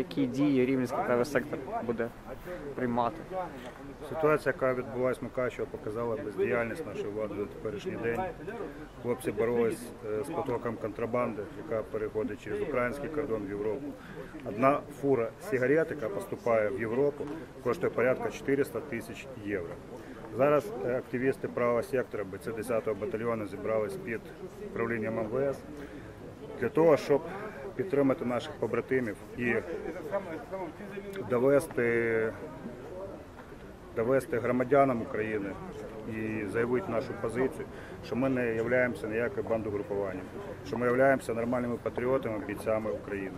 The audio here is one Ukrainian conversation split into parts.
які дії рівненський правий сектор буде приймати? Ситуація, яка відбулася в показала бездіяльність нашої влади на теперішній день. Хлопці боролись е, з потоком контрабанди, яка переходить через український кордон в Європу. Одна фура сигарет, яка поступає в Європу, коштує порядка 400 тисяч євро. Зараз е, активісти правого сектора БЦ 10-го батальйону зібрались під управлінням МВС для того, щоб підтримати наших побратимів і довести довести громадянам України і заявити нашу позицію, що ми не являємося ніякою бандугрупуванням, що ми являємося нормальними патріотами, бійцями України.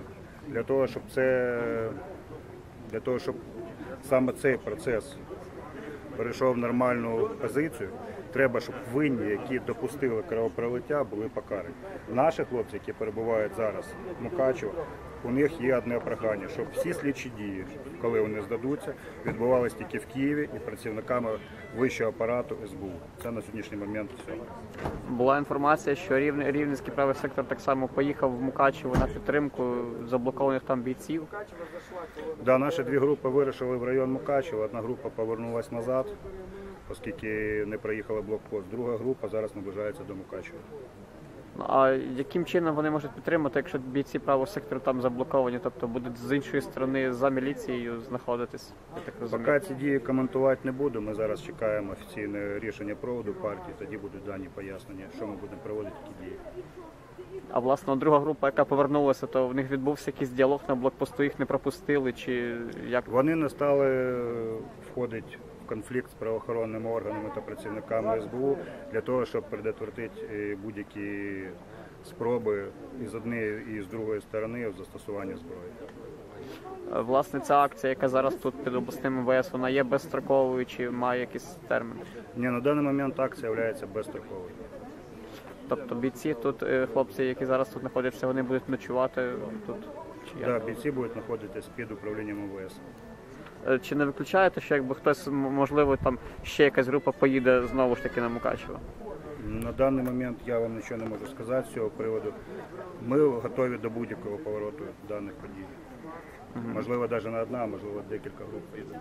Для того, щоб це для того, щоб саме цей процес перейшов в нормальну позицію, треба, щоб винні, які допустили кровопролиття, були покарані. Наші хлопці, які перебувають зараз в Мукачево, у них є одне прохання, щоб всі слідчі дії, коли вони здадуться, відбувалися тільки в Києві і працівниками вищого апарату СБУ. Це на сьогоднішній момент все. Була інформація, що Рівне- рівненський правий сектор так само поїхав в Мукачево на підтримку заблокованих там бійців. Да, наші дві групи вирішили в район Мукачева. Одна група повернулася назад, оскільки не проїхала блокпост. Друга група зараз наближається до Мукачева. А яким чином вони можуть підтримати, якщо бійці правого сектору там заблоковані, тобто будуть з іншої сторони за міліцією знаходитись? Я так розумію. Поки ці дії коментувати не буду. Ми зараз чекаємо офіційне рішення проводу партії. Тоді будуть дані пояснення, що ми будемо проводити які дії. А власне друга група, яка повернулася, то в них відбувся якийсь діалог на блокпосту, їх не пропустили, чи як Вони не стали входити конфлікт з правоохоронними органами та працівниками СБУ для того, щоб предотвратити е, будь-які спроби і з однієї і з другої сторони в застосуванні зброї. Е, власне ця акція, яка зараз тут під обласним МВС, вона є безстроковою чи має якийсь термін? Ні, на даний момент акція є безстроковою. Тобто бійці тут, е, хлопці, які зараз тут знаходяться, вони будуть ночувати тут. Чи як? Да, бійці будуть знаходитись під управлінням МВС. Е, Чи не виключаєте, що якби хтось, можливо, там ще якась група поїде знову ж таки на Мукачево? На даний момент я вам нічого не можу сказати з цього приводу. Ми готові до будь-якого повороту даних подій. Можливо, навіть не одна, можливо, декілька груп піде.